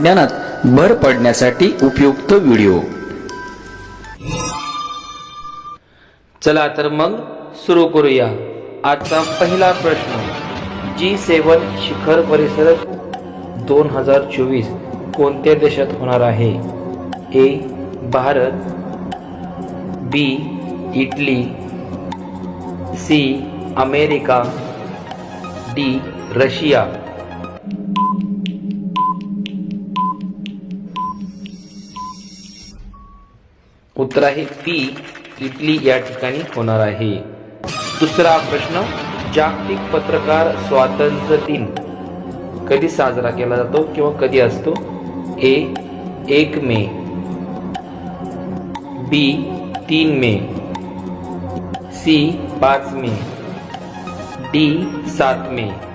ज्ञानात भर पडण्यासाठी उपयुक्त व्हिडिओ. चला तर मग सुरू करूया. आजचा पहिला प्रश्न. जी सेवन शिखर परिसर दोन हजार चोवीस कोणत्या देशात होणार आहे? A. Bharat. B. Italy. C. America. D. Russia. उत्तर आहे पी इटली या ठिकाणी होणार आहे. दुसरा प्रश्न जागतिक पत्रकार स्वातंत्र्य दिन कधी साजरा केला जातो किंवा कधी असतो? ए एक मे. बी तीन मे. सी पाच मे. डी सात मे.